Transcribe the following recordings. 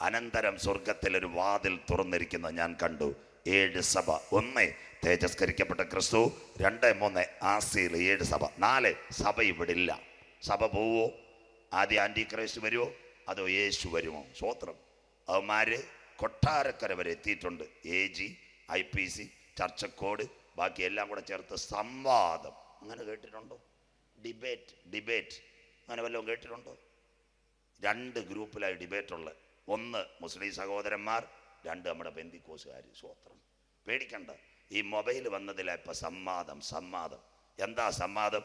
അനന്തരം സ്വർഗത്തിൽ ഒരു വാതിൽ തുറന്നിരിക്കുന്നത് ഞാൻ കണ്ടു. ഏഴ് സഭ. ഒന്ന് തേജസ്കരിക്കപ്പെട്ട ക്രിസ്തു. രണ്ട് മൂന്ന് ആസിയിൽ ഏഴ് സഭ. നാല് സഭ ഇവിടെ ഇല്ല സഭ പോവോ? ആദ്യം ആന്റി ക്രൈസ്റ്റ് വരുമോ അതോ യേശു വരുമോ? സ്വോത്രം അവന്മാര് കൊട്ടാരക്കര വരെ എത്തിയിട്ടുണ്ട്. A G I P C ചർച്ചക്കോട് ബാക്കി എല്ലാം കൂടെ ചേർത്ത് സംവാദം. അങ്ങനെ കേട്ടിട്ടുണ്ടോ? Debate debate. അങ്ങനെ വല്ലതും കേട്ടിട്ടുണ്ടോ? രണ്ട് ഗ്രൂപ്പിലായി ഡിബേറ്റ് ഉള്ളത് ഒന്ന് മുസ്ലിം സഹോദരന്മാർ രണ്ട് നമ്മുടെ ബന്ദിക്കോസുകാർ സ്വോത്രം. പേടിക്കണ്ട. ഈ മൊബൈൽ വന്നതിലാ ഇപ്പം സംവാദം സംവാദം എന്താ സംവാദം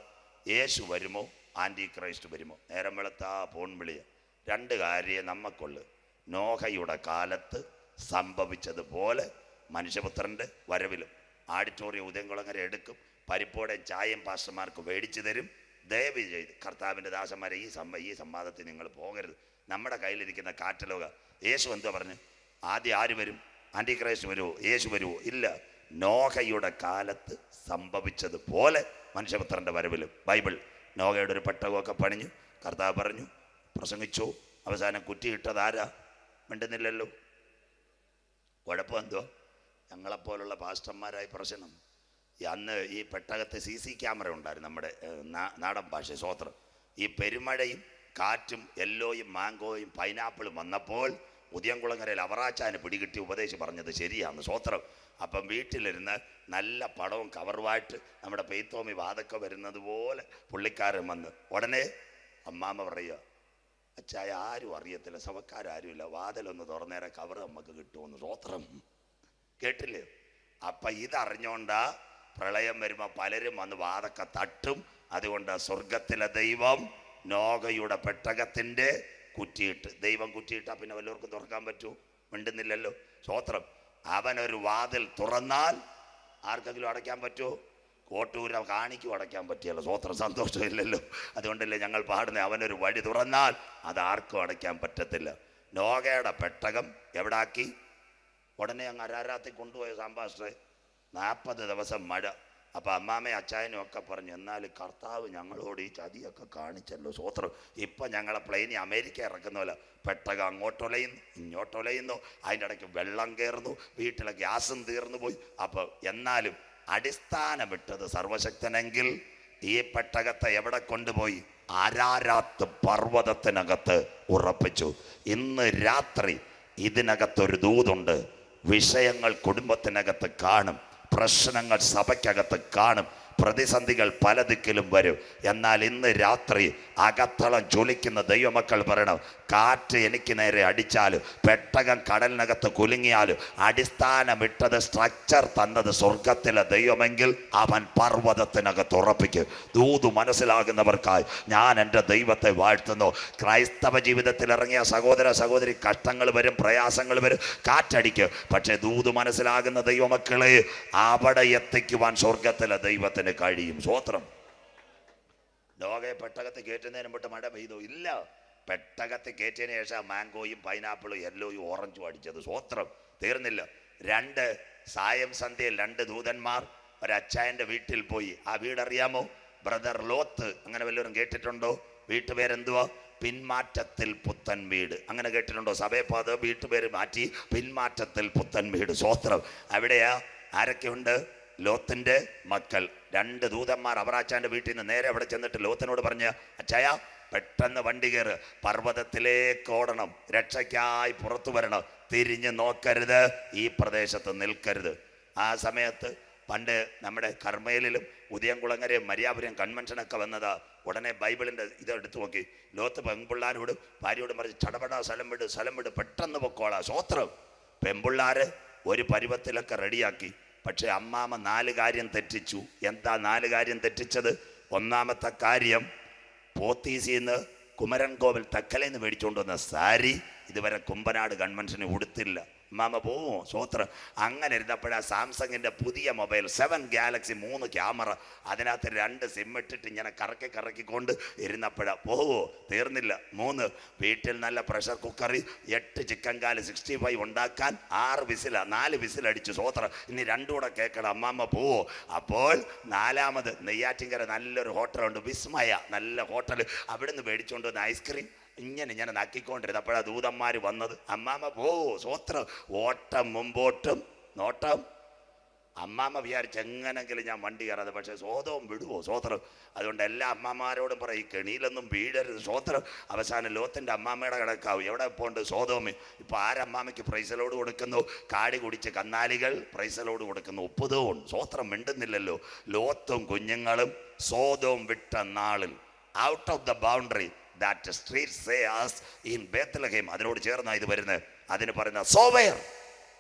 യേശു വരുമോ? ആന്റി ക്രൈസ്റ്റ് വരുമോ? നേരം വെളുത്താ ഫോൺ വിളിയ. രണ്ട് കാര്യം നമുക്കുള്ളു നോഹയുടെ കാലത്ത് സംഭവിച്ചതുപോലെ മനുഷ്യപുത്രന്റെ വരവിലും ആഡിറ്റോറിയം ഉദയംകുളങ്ങര എടുക്കും. പരിപ്പോടെ ചായം പാസ്റ്റർമാർക്ക് മേടിച്ചു തരും. ദയവ് ചെയ്ത് കർത്താവിന്റെ ദാസന്മാരെ ഈ ഈ സംവാദത്തിൽ നിങ്ങൾ പോകരുത്. നമ്മുടെ കയ്യിലിരിക്കുന്ന കാറ്റലോഗ്. യേശു എന്തോ പറഞ്ഞു? ആദ്യം ആര് വരും? ആന്റി ക്രൈസ്റ്റ് വരുമോ യേശു വരുമോ ഇല്ല. നോഹയുടെ കാലത്ത് സംഭവിച്ചതുപോലെ മനുഷ്യപുത്രന്റെ വരവിലും. ബൈബിൾ നോഹയുടെ ഒരു പെട്ടകമൊക്കെ പണിഞ്ഞു. കർത്താവ് പറഞ്ഞു പ്രസംഗിച്ചു? അവസാനം കുറ്റിയിട്ടത് ആരാ? മിണ്ടുന്നില്ലല്ലോ. കുഴപ്പം എന്തോ ഞങ്ങളെപ്പോലുള്ള പാസ്റ്റർമാരായി പ്രശ്നം. അന്ന് ഈ പെട്ടകത്ത് സി സി ക്യാമറ ഉണ്ടായിരുന്നു നമ്മുടെ നാടൻ ഭാഷ സ്വോത്രം. ഈ പെരുമഴയും കാറ്റും യെല്ലോയും മാങ്കോയും പൈനാപ്പിളും വന്നപ്പോൾ ഉദയംകുളങ്ങരയിൽ അവറാച്ചാന് പിടികിട്ടി ഉപദേശം പറഞ്ഞത് ശരിയാണ് സ്വോത്രം അപ്പം വീട്ടിലിരുന്ന് നല്ല പടവും കവറുമായിട്ട് നമ്മുടെ പെയ്ത്തോമി വാതൊക്കെ വരുന്നത് പോലെ പുള്ളിക്കാരൻ വന്ന് ഉടനെ അമ്മാമ്മ പറയുക അച്ചായ ആരും അറിയത്തില്ല സഭക്കാരും വാതിലൊന്ന് തുറന്നേരെ കവർ നമുക്ക് കിട്ടുമെന്ന്. സ്വോത്രം കേട്ടില്ലേ? അപ്പം ഇതറിഞ്ഞോണ്ടാ പ്രളയം വരുമ്പോൾ പലരും വന്ന് വാതൊക്കെ തട്ടും അതുകൊണ്ട് സ്വർഗത്തിലെ ദൈവം നോഗയുടെ പെട്ടകത്തിന്റെ കുറ്റിയിട്ട്. ദൈവം കുറ്റിയിട്ടാ പിന്നെ വല്ലവർക്കും തുറക്കാൻ പറ്റൂ? മിണ്ടുന്നില്ലല്ലോ. സ്വോത്രം അവനൊരു വാതിൽ തുറന്നാൽ ആർക്കെങ്കിലും അടയ്ക്കാൻ പറ്റുമോ കോട്ടൂര കാണിക്കും അടയ്ക്കാൻ പറ്റിയല്ലോ. സ്വോത്രം സന്തോഷമില്ലല്ലോ. അതുകൊണ്ടല്ലേ ഞങ്ങൾ പാടുന്നത് അവനൊരു വഴി തുറന്നാൽ അത് ആർക്കും അടയ്ക്കാൻ പറ്റത്തില്ല. നോഗയുടെ പെട്ടകം എവിടാക്കി? ഉടനെ അങ്ങ് അരാരാത്തി കൊണ്ടുപോയ സാമ്പാസ്റ്ററെ നാൽപ്പത് ദിവസം മഴ. അപ്പം അമ്മാമ്മയും അച്ചായനും ഒക്കെ പറഞ്ഞു എന്നാൽ കർത്താവ് ഞങ്ങളോട് ഈ ചതിയൊക്കെ കാണിച്ചല്ലോ സ്വോത്രം ഇപ്പം ഞങ്ങളെ പ്ലെയിനി അമേരിക്ക ഇറക്കുന്ന പോലെ പെട്ടകം അങ്ങോട്ടൊലയുന്നു ഇങ്ങോട്ടൊലയുന്നു അതിന്റെ ഇടയ്ക്ക് വെള്ളം കയറുന്നു വീട്ടിലെ ഗ്യാസും തീർന്നു പോയി. അപ്പോൾ എന്നാലും അടിസ്ഥാനമിട്ടത് സർവശക്തനെങ്കിൽ ഈ പെട്ടകത്തെ എവിടെ കൊണ്ടുപോയി? ആരാരാത്ത് പർവതത്തിനകത്ത് ഉറപ്പിച്ചു. ഇന്ന് രാത്രി ഇതിനകത്തൊരു ദൂതുണ്ട്. വിഷയങ്ങൾ കുടുംബത്തിനകത്ത് കാണും. പ്രശ്നങ്ങൾ സഭയ്ക്കകത്ത് കാണും. പ്രതിസന്ധികൾ പല ദിക്കിലും വരും. എന്നാൽ ഇന്ന് രാത്രി അകത്തളം ജ്വലിക്കുന്ന ദൈവമക്കൾ പറയണം കാറ്റ് എനിക്ക് നേരെ അടിച്ചാലും പെട്ടകം കടലിനകത്ത് കുലുങ്ങിയാലും അടിസ്ഥാനമിട്ടത് സ്ട്രക്ചർ തന്നത് സ്വർഗത്തിലെ ദൈവമെങ്കിൽ അവൻ പർവതത്തിനകത്ത് ഉറപ്പിക്കും. ദൂതു മനസ്സിലാകുന്നവർക്കായി ഞാൻ എന്റെ ദൈവത്തെ വാഴ്ത്തുന്നു. ക്രൈസ്തവ ജീവിതത്തിൽ ഇറങ്ങിയ സഹോദര സഹോദരി കഷ്ടങ്ങൾ വരും പ്രയാസങ്ങൾ വരും കാറ്റടിക്കും. പക്ഷേ ദൂതു മനസ്സിലാകുന്ന ദൈവമക്കളെ അവിടെ എത്തിക്കുവാൻ സ്വർഗത്തിലെ ദൈവത്തിന് കഴിയും. സ്വോത്രം. ലോകയെ പെട്ടകത്ത് കയറ്റുന്നതിന് മുമ്പ് മഴ പെയ്തു? ഇല്ല. പെട്ടകത്ത് കയറ്റിയതിന് ശേഷം മാംഗോയും പൈനാപ്പിളും യെല്ലോയും ഓറഞ്ചും അടിച്ചത്. സ്വോത്രം. തീർന്നില്ല. രണ്ട് സായം സന്ധ്യയിൽ രണ്ട് ദൂതന്മാർ ഒരച്ചായന്റെ വീട്ടിൽ പോയി. ആ വീടറിയാമോ? Brother Lot. അങ്ങനെ വല്ലവരും കേട്ടിട്ടുണ്ടോ? വീട്ടുപേരെന്തുവാ? പിന്മാറ്റത്തിൽ പുത്തൻ വീട്. അങ്ങനെ കേട്ടിട്ടുണ്ടോ? സഭയപ്പാത പാത വീട്ടുപേര് മാറ്റി പിന്മാറ്റത്തിൽ പുത്തൻ വീട്. സ്വോത്രം. അവിടെയാ? ആരൊക്കെയുണ്ട്? ലോത്തിന്റെ മക്കൾ. രണ്ട് ദൂതന്മാർ അവറാച്ചാന്റെ വീട്ടിൽ നിന്ന് നേരെ അവിടെ ചെന്നിട്ട് ലോത്തിനോട് പറഞ്ഞ് അച്ചായ പെട്ടെന്ന് വണ്ടി കയറ്. പർവതത്തിലേക്ക് ഓടണം. രക്ഷയ്ക്കായി പുറത്തു വരണം. തിരിഞ്ഞ് നോക്കരുത്. ഈ പ്രദേശത്ത് നിൽക്കരുത്. ആ സമയത്ത് പണ്ട് നമ്മുടെ കർമ്മയിലും ഉദയംകുളങ്ങരയും മര്യാപുരം കൺവെൻഷനൊക്കെ വന്നതാ. ഉടനെ ബൈബിളിന്റെ ഇത് എടുത്തു നോക്കി. ലോത്ത് പെൺപിള്ളാരോട് ഭാര്യയോട് മറിച്ച് ചടപട സ്ഥലം വിട് സ്ഥലം വിട് പെട്ടെന്ന് പൊക്കോളാം. സ്വോത്രം പെൺപിള്ളാർ ഒരു പരുവത്തിലൊക്കെ റെഡിയാക്കി. പക്ഷെ അമ്മാമ്മ നാല് കാര്യം തെറ്റിച്ചു. എന്താ നാല് കാര്യം തെറ്റിച്ചത്? ഒന്നാമത്തെ കാര്യം പോത്തീസിന്ന് കുമരൻ കോവിൽ തക്കലേന്ന് മേടിച്ചുകൊണ്ടുവന്ന സാരി ഇതുവരെ കുമ്പനാട് കൺവെൻഷന് ഉടുത്തില്ല മാമ പോ സോത്രം. അങ്ങനെ ഇരുന്നപ്പോഴാണ് സാംസങ്ങിന്റെ പുതിയ മൊബൈൽ സെവൻ ഗാലക്സി മൂന്ന് ക്യാമറ. അതിനകത്ത് രണ്ട് സിം ഇട്ടിട്ട് ഇങ്ങനെ കറക്കി കറക്കിക്കൊണ്ട് ഇരുന്നപ്പോഴാ പോവോ തീർന്നില്ല. മൂന്ന് വീട്ടിൽ നല്ല പ്രഷർ കുക്കറി എട്ട് ചിക്കൻ കാൽ സിക്സ്റ്റി ഫൈവ് ഉണ്ടാക്കാൻ ആറ് വിസില നാല് വിസിലടിച്ചു സോത്രം. ഇനി രണ്ടുകൂടെ കേൾക്കണം അമ്മാമ്മ പോവോ അപ്പോൾ നാലാമത് നെയ്യാറ്റിങ്കര നല്ലൊരു ഹോട്ടലുണ്ട് വിസ്മയ നല്ല ഹോട്ടൽ അവിടെ നിന്ന് മേടിച്ചുകൊണ്ട് വന്ന ഐസ്ക്രീം ഇങ്ങനെ ഞാൻ നക്കിക്കൊണ്ടിരുന്നത് അപ്പോഴാ ദൂതന്മാർ വന്നത്. അമ്മാമ്മ പോ സ്വോത്രം. ഓട്ടം മുമ്പോട്ടും നോട്ടം. അമ്മാമ്മ വിചാരിച്ച് എങ്ങനെങ്കിലും ഞാൻ വണ്ടി കയറാതെ പക്ഷേ സ്വോതവും വിടുവോ സ്വോത്രം? അതുകൊണ്ട് എല്ലാ അമ്മമാരോടും പറയും ഈ കെണിയിലൊന്നും വീഴരുത് സ്വോത്രം. അവസാനം ലോത്തിന്റെ അമ്മാമ്മയുടെ കിടക്കാവും എവിടെ പോണ്ട് സ്വോതവും ഇപ്പോൾ ആരമ്മാമ്മയ്ക്ക് പ്രൈസലോട് കൊടുക്കുന്നു? കാടി കുടിച്ച് കന്നാലികൾ പ്രൈസലോട് കൊടുക്കുന്നു. ഉപ്പുതവും സ്വോത്രം മിണ്ടുന്നില്ലല്ലോ. ലോത്തും കുഞ്ഞുങ്ങളും സ്വോതവും വിട്ട നാളിൽ. Out of the boundary that street say as in Bethlehem അതിനോട് ചേർന്നാണ് ഇത് വരുന്നത്. അതിന് പറയുന്ന സോവയർ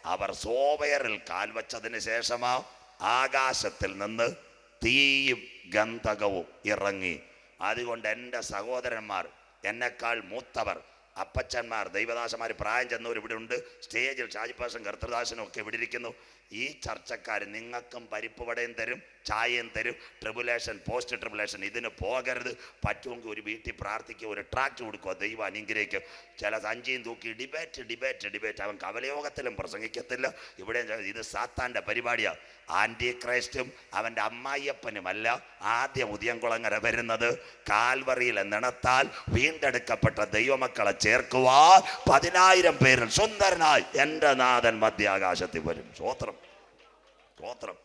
അവർ സോവയറിൽ കാൽവച്ചതിന് ശേഷമാ ആകാശത്തിൽ നിന്ന് തീയും ഗന്ധകവും ഇറങ്ങി. അതുകൊണ്ട് എന്റെ സഹോദരന്മാർ എന്നെക്കാൾ മൂത്തവർ അപ്പച്ചന്മാർ ദൈവദാസന്മാർ പ്രായം ചെന്നവർ ഇവിടെ ഉണ്ട്. സ്റ്റേജിൽ ഷാജിപ്പാശൻ കർത്തൃദാസനും ഒക്കെ ഇവിടെ ഇരിക്കുന്നു. ഈ ചർച്ചക്കാർ നിങ്ങൾക്കും പരിപ്പ് വടയും തരും ചായയും തരും ട്രിബുലേഷൻ പോസ്റ്റ് ട്രിബുലേഷൻ ഇതിന് പോകരുത്. പറ്റുമെങ്കിൽ ഒരു വീട്ടിൽ പ്രാർത്ഥിക്കുക ഒരു ട്രാക്ട് കൊടുക്കുക ദൈവം അനുഗ്രഹിക്കും ചില സഞ്ചിയും തൂക്കി ഡിബേറ്റ് ഡിബേറ്റ് ഡിബേറ്റ് അവൻ കവലയോഗത്തിലും പ്രസംഗിക്കത്തില്ല. ഇവിടെ ഇത് സാത്താന്റെ പരിപാടിയാണ് ആന്റി ക്രൈസ്റ്റും അവന്റെ അമ്മായിയപ്പനുമല്ല ആദ്യം ഉദയംകുളങ്ങര വരുന്നത്. കാൽവറിയിൽ നിണത്താൽ വീണ്ടെടുക്കപ്പെട്ട ദൈവമക്കളെ ചേർക്കുവാൻ പതിനായിരം പേരിൽ സുന്ദരനായി എന്റെ നാഥൻ മധ്യാകാശത്തിൽ വരും. സ്വോത്രം സ്വോത്രം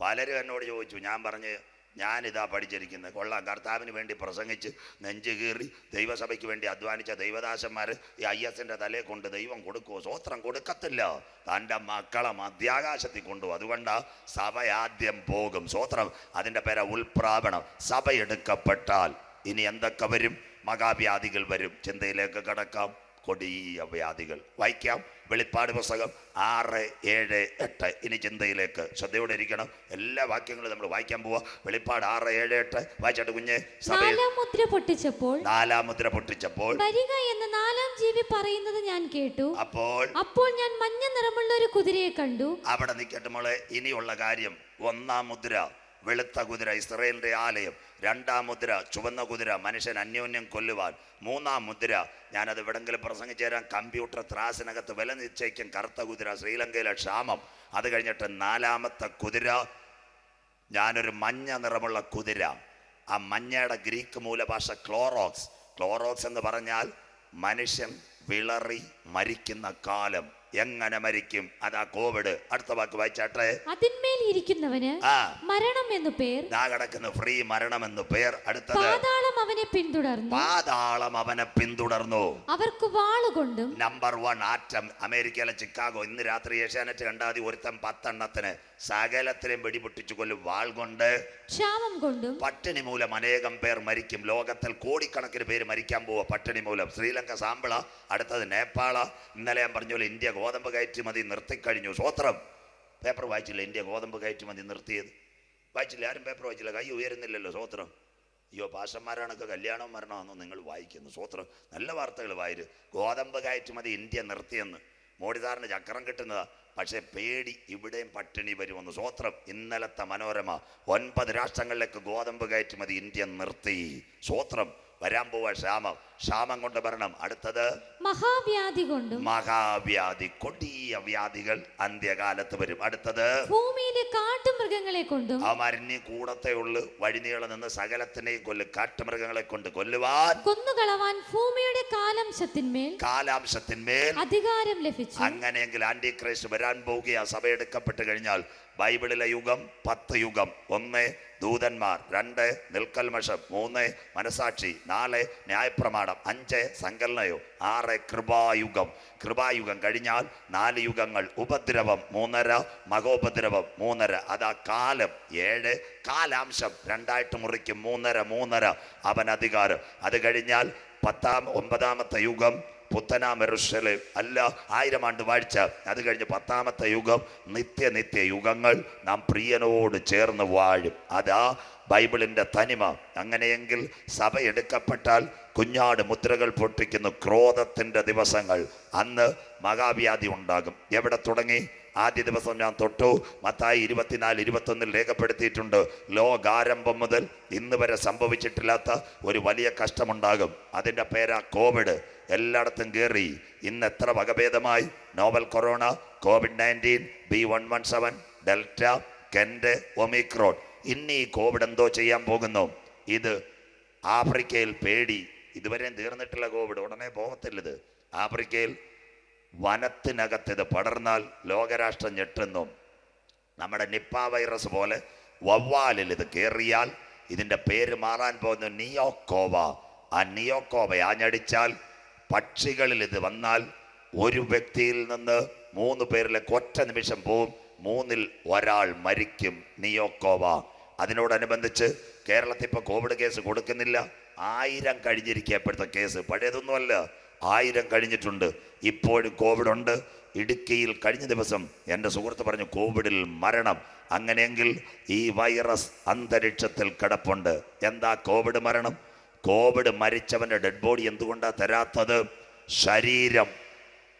പലരും എന്നോട് ചോദിച്ചു ഞാൻ പറഞ്ഞ് ഞാനിതാ പഠിച്ചിരിക്കുന്നത് കൊള്ളാം. കർത്താവിന് വേണ്ടി പ്രസംഗിച്ച് നെഞ്ച് കീറി ദൈവസഭയ്ക്ക് വേണ്ടി അധ്വാനിച്ച ദൈവദാസന്മാർ ഈ ഐ എസിന്റെ തലയെ കൊണ്ട് ദൈവം കൊടുക്കുമോ സ്വോത്രം കൊടുക്കത്തില്ല. തന്റെ മക്കളെ മധ്യാകാശത്തിൽ കൊണ്ടുപോകും അതുകൊണ്ടാ സഭ ആദ്യം പോകും. സ്വോത്രം അതിന്റെ പേര ഉൽപ്രാപണം സഭ എടുക്കപ്പെട്ടാൽ ഇനി എന്തൊക്കെ വരും? മഹാവ്യാധികൾ വരും. ചിന്തയിലേക്ക് കടക്കാം. കൊടിയ വ്യാധികൾ. വായിക്കാം. വെളിപ്പാട് പുസ്തകം ആറ് ഏഴ് എട്ട്. ഇനി ചിന്തയിലേക്ക് ശ്രദ്ധയോടെ ഇരിക്കണം. എല്ലാ വാക്യങ്ങളും നമ്മൾ വായിക്കാൻ പോവാ. വെളിപ്പാട് ആറ് ഏഴ് എട്ട്. വായിച്ചാട്ട് കുഞ്ഞ്. നാലാം മുദ്ര പൊട്ടിച്ചപ്പോൾ നാലാം മുദ്ര പൊട്ടിച്ചപ്പോൾ വരിക എന്ന് നാലാം ജീവി പറയുന്നത് ഞാൻ കേട്ടു. അപ്പോൾ അപ്പോൾ ഞാൻ മഞ്ഞ നിറമുള്ള ഒരു കുതിരയെ കണ്ടു. അവിടെ നിൽക്കട്ടെ മോളെ. ഇനിയുള്ള കാര്യം ഒന്നാം മുദ്ര. വെളുത്ത കുതിര ഇസ്രയേലിന്റെ ആലയം രണ്ടാം മുദ്ര ചുവന്ന കുതിര മനുഷ്യൻ അന്യോന്യം കൊല്ലുവാൻ. മൂന്നാം മുദ്ര ഞാനത് എവിടെങ്കിലും പ്രസംഗിച്ചു തരാം. കമ്പ്യൂട്ടർ ത്രാസിനകത്ത് വില നിശ്ചയിക്കും. കറുത്ത കുതിര ശ്രീലങ്കയിലെ ക്ഷാമം. അത് കഴിഞ്ഞിട്ട് നാലാമത്തെ കുതിര ഞാനൊരു മഞ്ഞ നിറമുള്ള കുതിര. ആ മഞ്ഞയുടെ ഗ്രീക്ക് മൂലഭാഷ ക്ലോറോക്സ്. ക്ലോറോക്സ് എന്ന് പറഞ്ഞാൽ മനുഷ്യൻ വിളറി മരിക്കുന്ന കാലം. എങ്ങനെ മരിക്കും? അതാ കോവിഡ്. അടുത്ത വാക്ക് വായിച്ചാട്ടെ. അതിന്മേൽ ഇരിക്കുന്നവന് മരണം എന്ന് പേർ. ദാ കിടക്കുന്ന. ഫ്രീ മരണം എന്ന് പേർ. അടുത്തത്. പാതാളം അവനെ പിന്തുടർന്നു. പാതാളം അവനെ പിന്തുടർന്നു. അവർക്ക് വാളുകൊണ്ടും നമ്പർ വൺ ആറ്റം. അമേരിക്കയിലെ ചിക്കാഗോ. ഇന്ന് രാത്രി ഏഷ്യാനെറ്റ് കണ്ടാതി ഒരുത്തൻ പത്തെണ്ണത്തിന് സകലത്തിലും വെടിപൊട്ടിച്ചു കൊല്ലും വാൾ കൊണ്ട്. ക്ഷാമം കൊണ്ടും പട്ടിണി മൂലം അനേകം പേർ മരിക്കും. ലോകത്തിൽ കോടിക്കണക്കിന് പേര് മരിക്കാൻ പോവുക പട്ടിണി മൂലം. ശ്രീലങ്ക സാമ്പിള. അടുത്തത് നേപ്പാള. ഇന്നലെ ഞാൻ പറഞ്ഞ പോലെ ഇന്ത്യ ഗോതമ്പ് കയറ്റുമതി നിർത്തിക്കഴിഞ്ഞു സ്വോത്രം പേപ്പർ വായിച്ചില്ല ഇന്ത്യ ഗോതമ്പ് കയറ്റുമതി നിർത്തിയത്. വായിച്ചില്ല ആരും പേപ്പർ വായിച്ചില്ല കൈ ഉയരുന്നില്ലല്ലോ സ്വോത്രം അയ്യോ പാഷന്മാരാണൊക്കെ കല്യാണവും മരണമാണെന്ന് നിങ്ങൾ വായിക്കുന്നു സ്വോത്രം നല്ല വാർത്തകൾ വായിര്. ഗോതമ്പ് കയറ്റുമതി ഇന്ത്യ നിർത്തിയെന്ന്. മോഡിദാറിന് ചക്രം കിട്ടുന്നതാ. പക്ഷേ പേടി ഇവിടെയും പട്ടിണി വരുമെന്ന് സ്വോത്രം ഇന്നലത്തെ മനോരമ. ഒൻപത് രാഷ്ട്രങ്ങളിലേക്ക് ഗോതമ്പ് കയറ്റുമതി ഇന്ത്യ നിർത്തി. സ്വോത്രം വരാൻ പോവാ ക്ഷാമം. ക്ഷാമം കൊണ്ട് വരണം അടുത്തത്? മഹാവ്യാധി കൊണ്ട് മഹാവ്യാധി. കൊടിയ വ്യാധികൾ അന്ത്യകാലത്ത് വരും. അടുത്തത്? ഭൂമിയിലെ കാട്ടുമൃഗങ്ങളെ കൊണ്ടും അവന്മാരിനി കൂടത്തെ ഉള്ളു വഴിനീളം നിന്ന് സകലത്തിനെയും കൊല്ലും. കാട്ടുമൃഗങ്ങളെ കൊണ്ട് കൊല്ലുവാൻ കൊന്നുകളവാൻ ഭൂമിയുടെ കാലാംശത്തിന്മേൽ കാലാംശത്തിന്മേൽ അധികാരം ലഭിച്ചു. അങ്ങനെയെങ്കിൽ ആന്റി ക്രൈസ്റ്റ് വരാൻ പോകുക. സഭ എടുക്കപ്പെട്ട് കഴിഞ്ഞാൽ ബൈബിളിലെ യുഗം പത്ത് യുഗം. ഒന്ന് ദൂതന്മാർ. രണ്ട് നിൽക്കൽമഷം. മൂന്ന് മനസാക്ഷി. നാല് ന്യായപ്രമാണം. അഞ്ച് സങ്കലനയോ. ആറ് കൃപായുഗം. കൃപായുഗം കഴിഞ്ഞാൽ നാല് യുഗങ്ങൾ. ഉപദ്രവം മൂന്നര മകോപദ്രവം മൂന്നര. അതാ കാലം ഏഴ്. കാലാംശം രണ്ടായിട്ട് മുറിക്കും. മൂന്നര മൂന്നര അവൻ അധികാരം അത് കഴിഞ്ഞാൽ പത്താം ഒമ്പതാമത്തെ യുഗം. പുത്തനാമെറുഷൽ അല്ല ആയിരം ആണ്ട് വാഴ്ച അത് കഴിഞ്ഞ് പത്താമത്തെ യുഗം നിത്യ നിത്യ യുഗങ്ങൾ നാം പ്രിയനോട് ചേർന്ന് വാഴും. അതാ ബൈബിളിന്റെ തനിമ. അങ്ങനെയെങ്കിൽ സഭ എടുക്കപ്പെട്ടാൽ കുഞ്ഞാട് മുദ്രകൾ പൊട്ടിക്കുന്ന. ക്രോധത്തിന്റെ ദിവസങ്ങൾ. അന്ന് മഹാവ്യാധി ഉണ്ടാകും. എവിടെ തുടങ്ങി? ആദ്യ ദിവസം ഞാൻ തൊട്ടു മത്തായി ഇരുപത്തിനാല് ഇരുപത്തൊന്നിൽ രേഖപ്പെടുത്തിയിട്ടുണ്ട്. ലോകാരംഭം മുതൽ ഇന്ന് വരെ സംഭവിച്ചിട്ടില്ലാത്ത ഒരു വലിയ കഷ്ടമുണ്ടാകും. അതിന്റെ പേരാ കോവിഡ്. എല്ലായിടത്തും കയറി ഇന്ന് എത്ര വകഭേദമായി. Novel corona covid nineteen B one one seven delta കെൻഡ് omicron. ഇനി ഈ കോവിഡ് എന്തോ ചെയ്യാൻ പോകുന്നു. ഇത് ആഫ്രിക്കയിൽ പേടി. ഇതുവരെയും തീർന്നിട്ടില്ല കോവിഡ്. ഉടനെ പോകത്തില്ലത് ആഫ്രിക്കയിൽ വനത്തിനകത്ത് ഇത് പടർന്നാൽ ലോകരാഷ്ട്രം ഞെട്ടുന്നു. നമ്മുടെ നിപ്പ വൈറസ് പോലെ വവ്വാലിൽ ഇത് കയറിയാൽ ഇതിന്റെ പേര് മാറാൻ പോകുന്ന നിയോക്കോവ. ആ നിയോക്കോവ ആഞ്ഞടിച്ചാൽ പക്ഷികളിൽ ഇത് വന്നാൽ ഒരു വ്യക്തിയിൽ നിന്ന് മൂന്ന് പേരിലെ ഒറ്റ നിമിഷം പോവും. മൂന്നിൽ ഒരാൾ മരിക്കും നിയോക്കോവ. അതിനോടനുബന്ധിച്ച് കേരളത്തിൽ ഇപ്പോൾ കോവിഡ് കേസ് കൊടുക്കുന്നില്ല. ആയിരം കഴിഞ്ഞിരിക്കുക ഇപ്പോഴത്തെ കേസ്. പഴയതൊന്നുമല്ല. ആയിരം കഴിഞ്ഞിട്ടുണ്ട്. ഇപ്പോഴും കോവിഡ് ഉണ്ട് ഇടുക്കിയിൽ കഴിഞ്ഞ ദിവസം എന്റെ സുഹൃത്ത് പറഞ്ഞു കോവിഡിൽ മരണം. അങ്ങനെയെങ്കിൽ ഈ വൈറസ് അന്തരീക്ഷത്തിൽ കിടപ്പുണ്ട്. എന്താ കോവിഡ് മരണം? കോവിഡ് മരിച്ചവന്റെ ഡെഡ് ബോഡി എന്തുകൊണ്ടാണ് തരാത്തത്? ശരീരം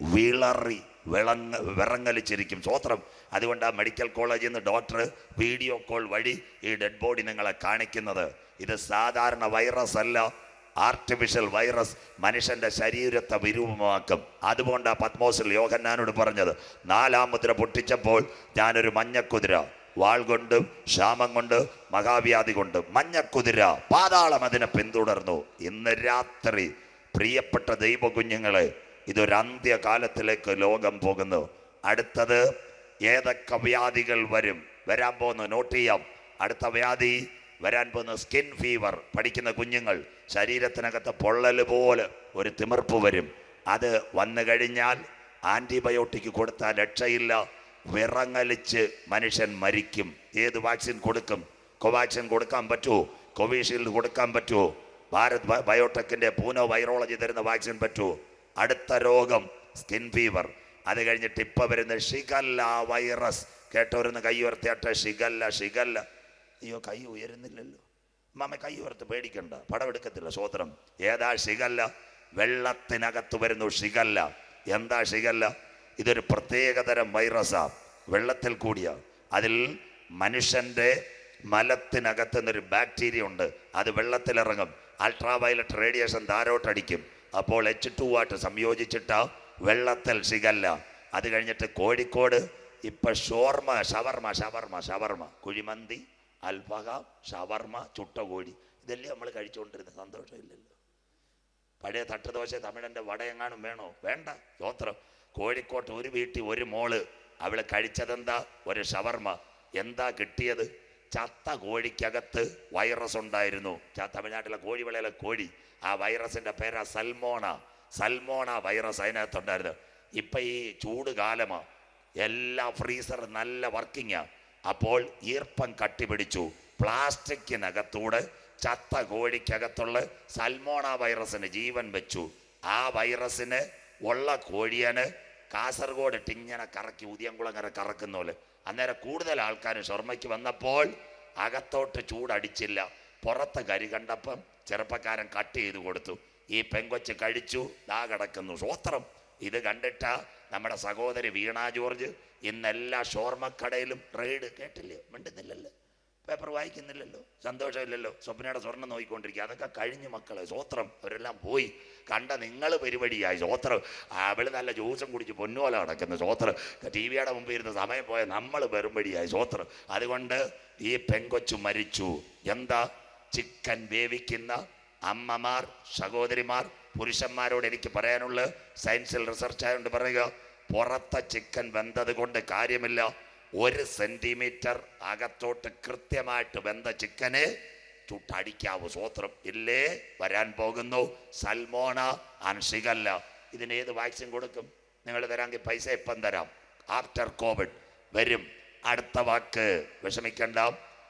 വിളറി വിളങ്ങ വിറങ്ങലിച്ചിരിക്കും. സ്വോത്രം. അതുകൊണ്ട് ആ മെഡിക്കൽ കോളേജിൽ നിന്ന് ഡോക്ടർ വീഡിയോ കോൾ വഴി ഈ ഡെഡ് ബോഡി നിങ്ങളെ കാണിക്കുന്നത്. ഇത് സാധാരണ വൈറസ് അല്ല ആർട്ടിഫിഷ്യൽ വൈറസ് മനുഷ്യന്റെ ശരീരത്തെ വിരൂപമാക്കും. അതുകൊണ്ടാണ് പത്മോസിൽ യോഹന്നാനോട് പറഞ്ഞത് നാലാം മുദ്ര പൊട്ടിച്ചപ്പോൾ ഞാനൊരു മഞ്ഞക്കുതിര വാൾ കൊണ്ട് ക്ഷാമം കൊണ്ട് മഹാവ്യാധി കൊണ്ട് മഞ്ഞക്കുതിര പാതാളം അതിനെ പിന്തുടർന്നു. ഇന്ന് രാത്രി പ്രിയപ്പെട്ട ദൈവ കുഞ്ഞുങ്ങളെ ഇതൊരു അന്ത്യകാലത്തിലേക്ക് ലോകം പോകുന്നു. അടുത്തത് ഏതൊക്കെ വ്യാധികൾ വരും? വരാൻ പോകുന്നു നോട്ട് ചെയ്യാം. അടുത്ത വ്യാധി വരാൻ പോകുന്ന സ്കിൻ ഫീവർ പഠിക്കുന്ന കുഞ്ഞുങ്ങൾ ശരീരത്തിനകത്ത് പൊള്ളൽ പോലെ ഒരു തിമിർപ്പ് വരും. അത് വന്നു കഴിഞ്ഞാൽ ആന്റിബയോട്ടിക് കൊടുത്താൽ രക്ഷയില്ല. വിറങ്ങലിച്ച് മനുഷ്യൻ മരിക്കും. ഏത് വാക്സിൻ കൊടുക്കും? കോവാക്സിൻ കൊടുക്കാൻ പറ്റുമോ കോവിഷീൽഡ് കൊടുക്കാൻ പറ്റുമോ ഭാരത് ബയോടെക്കിന്റെ പൂനോ വൈറോളജി തരുന്ന വാക്സിൻ പറ്റുമോ അടുത്ത രോഗം സ്കിൻ ഫീവർ. അത് കഴിഞ്ഞിട്ട് ഇപ്പം വരുന്ന ഷിഗല്ല വൈറസ്. കേട്ടവരുന്ന് കൈ ഉയർത്തിയാട്ടെ? Shigella shigella. അയ്യോ കൈ ഉയരുന്നില്ലല്ലോ. മാമ കൈ ഉയർത്ത് പേടിക്കണ്ട. പടമെടുക്കത്തില്ല സ്വോത്രം ഏതാ ശിഖല്ല? വെള്ളത്തിനകത്ത് വരുന്നു ശിഖല്ല. എന്താ ശിഖല്ല? ഇതൊരു പ്രത്യേകതരം വൈറസാ വെള്ളത്തിൽ കൂടിയ. അതിൽ മനുഷ്യന്റെ മലത്തിനകത്ത് നിന്നൊരു ബാക്ടീരിയ ഉണ്ട്. അത് വെള്ളത്തിലിറങ്ങും. അൾട്രാ വയലറ്റ് റേഡിയേഷൻ ധാരോട്ടടിക്കും. അപ്പോൾ എച്ച് ടു ആയിട്ട് സംയോജിച്ചിട്ട് വെള്ളത്തിൽ ശിഖല്ല. അത് കഴിഞ്ഞിട്ട് കോഴിക്കോട് ഇപ്പൊ shawarma shawarma shawarma shawarma kuzhimanthi അൽഫഹ ഷവർമ ചുട്ടകോഴി ഇതല്ലേ നമ്മൾ കഴിച്ചുകൊണ്ടിരുന്നത് സന്തോഷമില്ലല്ലോ. പഴയ തട്ടുദോശ തമിഴന്റെ വടയെങ്ങാനും വേണോ? വേണ്ട സ്തോത്രം കോഴിക്കോട്ട് ഒരു വീട്ടിൽ ഒരു മോൾ അവൾ കഴിച്ചതെന്താ? ഒരു ഷവർമ. എന്താ കിട്ടിയത്? ചത്ത കോഴിക്കകത്ത് വൈറസ് ഉണ്ടായിരുന്നു. തമിഴ്നാട്ടിലെ കോഴിവിളയിലെ കോഴി. ആ വൈറസിന്റെ പേരാ സൽമോണ. സൽമോണ വൈറസ് അതിനകത്തുണ്ടായിരുന്നു. ഇപ്പൊ ഈ ചൂട് കാലമാ. എല്ലാ ഫ്രീസർ നല്ല വർക്കിങ്ങാ. അപ്പോൾ ഈർപ്പം കട്ടിപിടിച്ചു. പ്ലാസ്റ്റിക്കിനകത്തൂടെ ചത്ത കോഴിക്കകത്തുള്ള സൽമോണ വൈറസിന് ജീവൻ വെച്ചു. ആ വൈറസിന് ഉള്ള കോഴിയന് കാസർഗോഡ് ഇട്ടിങ്ങനെ കറക്കി ഉദിയംകുളങ്ങര കറക്കുന്ന പോലെ അന്നേരം കൂടുതൽ ആൾക്കാർ ഷൊർമ്മയ്ക്ക് വന്നപ്പോൾ അകത്തോട്ട് ചൂടടിച്ചില്ല. പുറത്ത് കരി കണ്ടപ്പം ചെറുപ്പക്കാരൻ കട്ട് ചെയ്ത് കൊടുത്തു. ഈ പെങ്കൊച്ച് കഴിച്ചു ദാ കിടക്കുന്നു. സ്വോത്രം ഇത് കണ്ടിട്ട നമ്മുടെ സഹോദരി വീണ ജോർജ് ഇന്നെല്ലാ ഷോർമക്കടയിലും റെയ്ഡ് കേട്ടില്ലേ? മിണ്ടുന്നില്ലല്ലോ. പേപ്പർ വായിക്കുന്നില്ലല്ലോ. സന്തോഷമില്ലല്ലോ. സ്വപ്നയുടെ സ്വർണം നോക്കിക്കൊണ്ടിരിക്കുക. അതൊക്കെ കഴിഞ്ഞു മക്കളെ. സ്വോത്രം അവരെല്ലാം പോയി. കണ്ട നിങ്ങൾ പരിപാടിയായി സ്വോത്രം അവൾ നല്ല ജ്യൂസും കുടിച്ച് പൊന്നുപോലെ നടക്കുന്നു. സ്വോത്രം ടി വിയുടെ മുമ്പിൽ ഇരുന്ന് സമയം പോയ നമ്മൾ പെരുമ്പടിയായി സ്വോത്രം അതുകൊണ്ട് ഈ പെങ്കൊച്ചു മരിച്ചു. എന്താ? ചിക്കൻ വേവിക്കുന്ന അമ്മമാർ സഹോദരിമാർ പുരുഷന്മാരോട് എനിക്ക് പറയാനുള്ള സയൻസിൽ റിസർച്ച് ആയതുകൊണ്ട് പറയുക. പുറത്തെ ചിക്കൻ വെന്തത് കൊണ്ട് കാര്യമില്ല. ഒരു സെന്റിമീറ്റർ അകത്തോട്ട് കൃത്യമായിട്ട് വെന്ത ചിക്കന് ചുട്ടടിക്കാവൂ. സ്വോത്രം ഇല്ലേ? വരാൻ പോകുന്നു. സൽമോണ അൻഷികല്ല. ഇതിന് ഏത് വാക്സിൻ കൊടുക്കും? നിങ്ങൾ തരാമെങ്കിൽ പൈസ ഇപ്പം തരാം. ആഫ്റ്റർ കോവിഡ് വരും. അടുത്ത വാക്ക്. വിഷമിക്കണ്ട.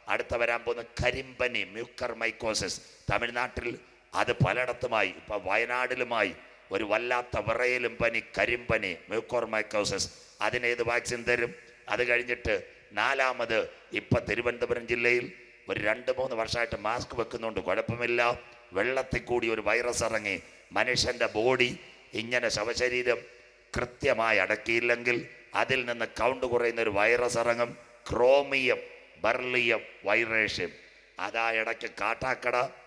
അടുത്ത വരാൻ പോകുന്ന കരിമ്പനി മ്യൂക്കർ മൈക്കോസിസ് തമിഴ്നാട്ടിൽ അത് പലയിടത്തുമായി ഇപ്പൊ വയനാടിലുമായി ഒരു വല്ലാത്ത വിറയലും പനി കരിമ്പനി മ്യൂക്കോർമൈക്കോസിസ് അതിനേത് വാക്സിൻ തരും? അത് കഴിഞ്ഞിട്ട് നാലാമത് ഇപ്പൊ തിരുവനന്തപുരം ജില്ലയിൽ ഒരു രണ്ട് മൂന്ന് വർഷമായിട്ട് മാസ്ക് വെക്കുന്നുണ്ട് കുഴപ്പമില്ല. വെള്ളത്തിൽ കൂടി ഒരു വൈറസ് ഇറങ്ങി മനുഷ്യന്റെ ബോഡി ഇങ്ങനെ ശവശരീരം കൃത്യമായി അടക്കിയില്ലെങ്കിൽ അതിൽ നിന്ന് കൗണ്ട് കുറയുന്ന ഒരു വൈറസ് ഇറങ്ങും. ക്രോമിയം ബർലിയം വൈറേഷ്യം. അതാ ഇടയ്ക്ക് കാട്ടാക്കട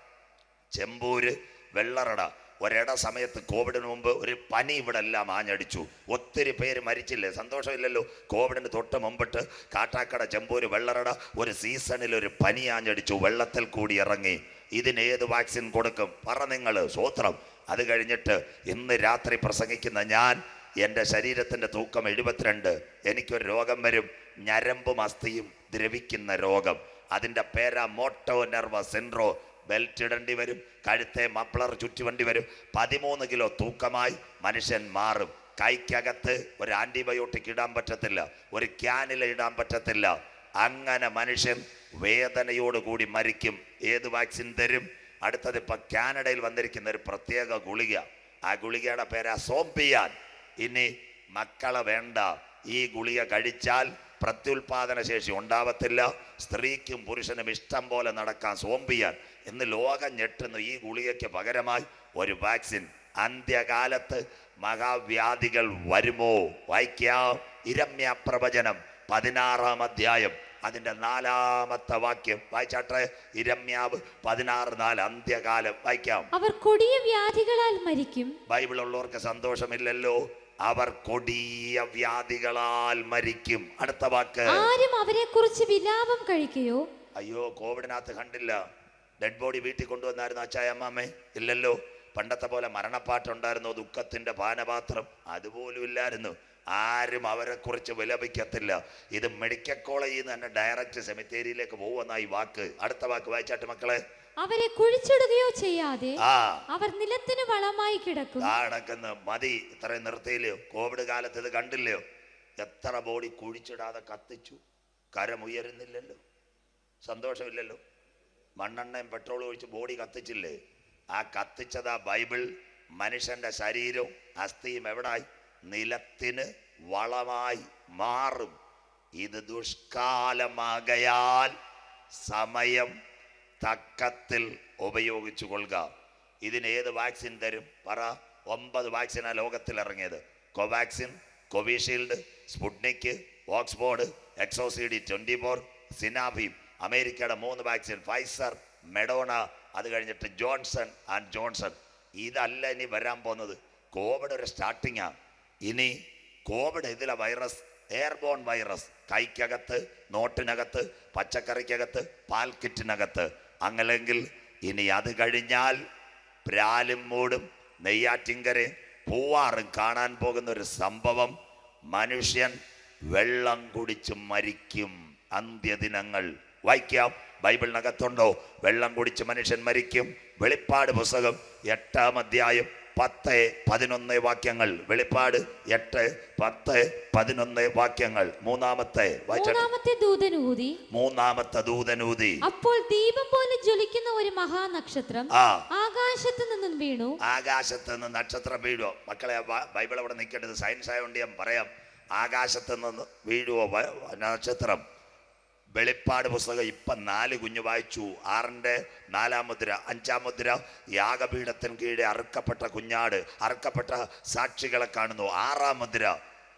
ചെമ്പൂര് വെള്ളറട. ഒരിട സമയത്ത് കോവിഡിന് മുമ്പ് ഒരു പനി ഇവിടെ എല്ലാം ആഞ്ഞടിച്ചു. ഒത്തിരി പേര് മരിച്ചില്ലേ? സന്തോഷമില്ലല്ലോ? കോവിഡിന് തൊട്ട് മുമ്പിട്ട് കാട്ടാക്കട ചെമ്പൂര് വെള്ളറട ഒരു സീസണിൽ ഒരു പനി ആഞ്ഞടിച്ചു. വെള്ളത്തിൽ കൂടി ഇറങ്ങി. ഇതിന് ഏത് വാക്സിൻ കൊടുക്കും? പറ നിങ്ങൾ സ്വോത്രം അത് കഴിഞ്ഞിട്ട് ഇന്ന് രാത്രി പ്രസംഗിക്കുന്ന ഞാൻ എന്റെ ശരീരത്തിന്റെ തൂക്കം എഴുപത്തിരണ്ട്. എനിക്കൊരു രോഗം വരും. ഞരമ്പും അസ്ഥിയും ദ്രവിക്കുന്ന രോഗം. അതിന്റെ പേരാ മോട്ടോ നെർവ സിൻഡ്രോ. ബെൽറ്റ് ഇടേണ്ടി വരും കഴുത്തെ മപ്ലർ ചുറ്റുവേണ്ടി വരും. പതിമൂന്ന് കിലോ തൂക്കമായി മനുഷ്യൻ മാറും. കൈക്കകത്ത് ഒരു ആന്റിബയോട്ടിക് ഇടാൻ പറ്റത്തില്ല ഒരു ക്യാനിൽ ഇടാൻ പറ്റത്തില്ല. അങ്ങനെ മനുഷ്യൻ വേദനയോടുകൂടി മരിക്കും. ഏത് വാക്സിൻ തരും? അടുത്തത് ഇപ്പൊ കാനഡയിൽ വന്നിരിക്കുന്ന ഒരു പ്രത്യേക ഗുളിക. ആ ഗുളികയുടെ പേരാ സോംപിയാൻ ഇനി മക്കളെ വേണ്ട. ഈ ഗുളിക കഴിച്ചാൽ പ്രത്യുൽപാദന ശേഷി ഉണ്ടാവത്തില്ല. സ്ത്രീക്കും പുരുഷനും ഇഷ്ടം പോലെ നടക്കാൻ സോംപിയാൻ ഇന്ന് ലോകം ഞെട്ടുന്നു. ഈ ഗുളികയ്ക്ക് പകരമായി ഒരു വാക്സിൻ അന്ത്യകാലത്ത് മഹാവ്യാധികൾ വരുമോ? വായിക്കാം ഇരമ്യ പ്രവചനം പതിനാറാം അധ്യായം. അതിന്റെ നാലാമത്തെ വാക്യം. വായിച്ചാട്ടെ ഇരമ്യാവ് പതിനാറ് നാല് അന്ത്യകാലം. വായിക്കാം. അവർ കൊടിയ വ്യാധികളാൽ മരിക്കും. ബൈബിൾ ഉള്ളവർക്ക് സന്തോഷമില്ലല്ലോ. അവർ കൊടിയ വ്യാധികളാൽ മരിക്കും. അടുത്ത വാക്ക്. ആരും അവരെ കുറിച്ച് വിലാപം കഴിക്കുകയോ അയ്യോ കോവിഡിനകത്ത് കണ്ടില്ല. ഡെഡ് ബോഡി വീട്ടിൽ കൊണ്ടുവന്നായിരുന്നു അച്ചായ അമ്മാമ്മേ ഇല്ലല്ലോ പണ്ടത്തെ പോലെ മരണപ്പാട്ടുണ്ടായിരുന്നു ദുഃഖത്തിന്റെ പാനപാത്രം അതുപോലും ഇല്ലായിരുന്നു. ആരും അവരെ കുറിച്ച് വിലപിക്കത്തില്ല. ഇത് മെഡിക്കൽ കോളേജിൽ നിന്ന് തന്നെ ഡയറക്റ്റ് സെമിത്തേരിയിലേക്ക് പോകുന്ന ഈ വാക്ക്. അടുത്ത വാക്ക് വായിച്ചാട്ട് മക്കളെ. അവരെ കുഴിച്ചിടുകയോ ചെയ്യാതെ അവർ നിലത്തിന് വളമായി കിടക്കും. കിടക്കുന്ന മതി. ഇത്രയും നിർത്തിയില്ലയോ? കോവിഡ് കാലത്ത് ഇത് കണ്ടില്ലയോ? എത്ര ബോഡി കുഴിച്ചിടാതെ കത്തിച്ചു? കരമുയരുന്നില്ലല്ലോ സന്തോഷമില്ലല്ലോ. മണ്ണെണ്ണയും പെട്രോളും ഒഴിച്ച് ബോഡി കത്തിച്ചില്ലേ? ആ കത്തിച്ചതാ ബൈബിൾ. മനുഷ്യന്റെ ശരീരവും അസ്ഥിയും എവിടായി? നിലത്തിന് വളമായി മാറും. ഇത് ദുഷ്കാലമാകയാൽ സമയം തക്കത്തിൽ ഉപയോഗിച്ചു കൊള്ളുക. ഇതിന് ഏത് വാക്സിൻ തരും? പറ. ഒമ്പത് വാക്സിനാ ലോകത്തിൽ ഇറങ്ങിയത്. കോവാക്സിൻ കോവിഷീൽഡ് സ്പുട്നിക് ഓക്സ്ഫോർഡ് എക്സോസിഡി ട്വന്റി ഫോർ സിനാബീം അമേരിക്കയുടെ മൂന്ന് വാക്സിൻ ഫൈസർ മെഡോണ അത് കഴിഞ്ഞിട്ട് ജോൺസൺ ആൻഡ് ജോൺസൺ. ഇതല്ല ഇനി വരാൻ പോകുന്നത്. കോവിഡ് ഒരു സ്റ്റാർട്ടിങ്ങാണ് ഇനി കോവിഡ് ഇതിലെ വൈറസ് എയർബോൺ വൈറസ് കൈക്കകത്ത് നോട്ടിനകത്ത് പച്ചക്കറിക്കകത്ത് പാൽക്കിറ്റിനകത്ത്. അങ്ങനെങ്കിൽ ഇനി അത് കഴിഞ്ഞാൽ പ്രാലും മൂടും നെയ്യാറ്റിങ്കരയും പൂവാറും കാണാൻ പോകുന്ന ഒരു സംഭവം മനുഷ്യൻ വെള്ളം കുടിച്ച് മരിക്കും. അന്ത്യദിനങ്ങൾ. വായിക്കാം. ബൈബിളിനകത്തുണ്ടോ? വെള്ളം കുടിച്ച് മനുഷ്യൻ മരിക്കും. വെളിപ്പാട് പുസ്തകം എട്ടാം അധ്യായം പത്ത് പതിനൊന്ന് വാക്യങ്ങൾ. വെളിപ്പാട് എട്ട് പത്ത് പതിനൊന്ന് വാക്യങ്ങൾ. മൂന്നാമത്തെ മൂന്നാമത്തെ ദൂതനൂതി. മൂന്നാമത്തെ ദൂതനൂതി. അപ്പോൾ ദീപം പോലെ ജ്വലിക്കുന്ന ഒരു മഹാനക്ഷത്രം ആകാശത്ത് നിന്നും വീണു. ആകാശത്ത് നിന്ന് നക്ഷത്രം വീഴുവോ? മക്കളെ ബൈബിൾ അവിടെ നിൽക്കേണ്ടത് സയൻസ് ആയതുകൊണ്ട് ഞാൻ പറയാം. ആകാശത്ത് നിന്ന് വീഴുവോ നക്ഷത്രം? വെളിപ്പാട് പുസ്തകം ഇപ്പം നാല് കുഞ്ഞു വായിച്ചു. ആറിന്റെ അഞ്ചാം മുദ്ര യാഗപീഠത്തിന് കീഴെ അറുക്കപ്പെട്ട കുഞ്ഞാട് അറുക്കപ്പെട്ട സാക്ഷികളെ കാണുന്നു. ആറാം മുദ്ര